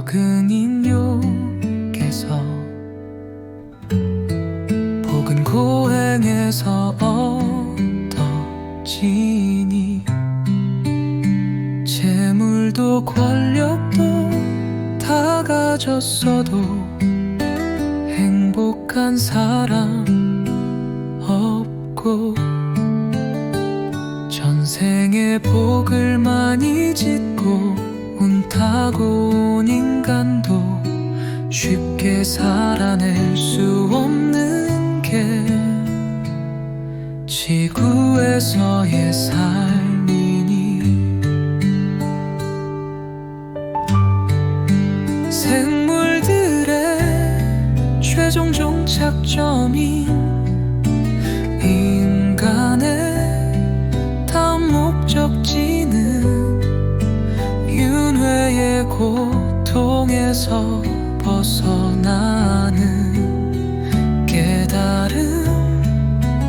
적은 인류께서 복은 고행에서 얻어지니 재물도 권력도 다 가졌어도 행복한 사람 없고 전생의 복을 많이 짓고 운타고 온 인간도 쉽게 살아낼 수 없는 게 지구에서의 삶이니. 생물들의 최종 종착점인 고통에서 벗어나는 깨달음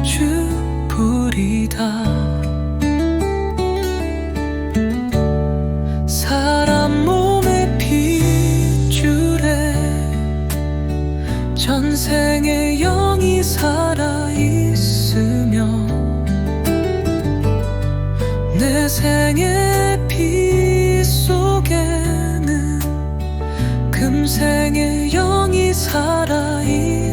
주불이다. 사람 몸의 핏줄에 전생의 영이 살아있으며 내 생의 금생의 영이 살아있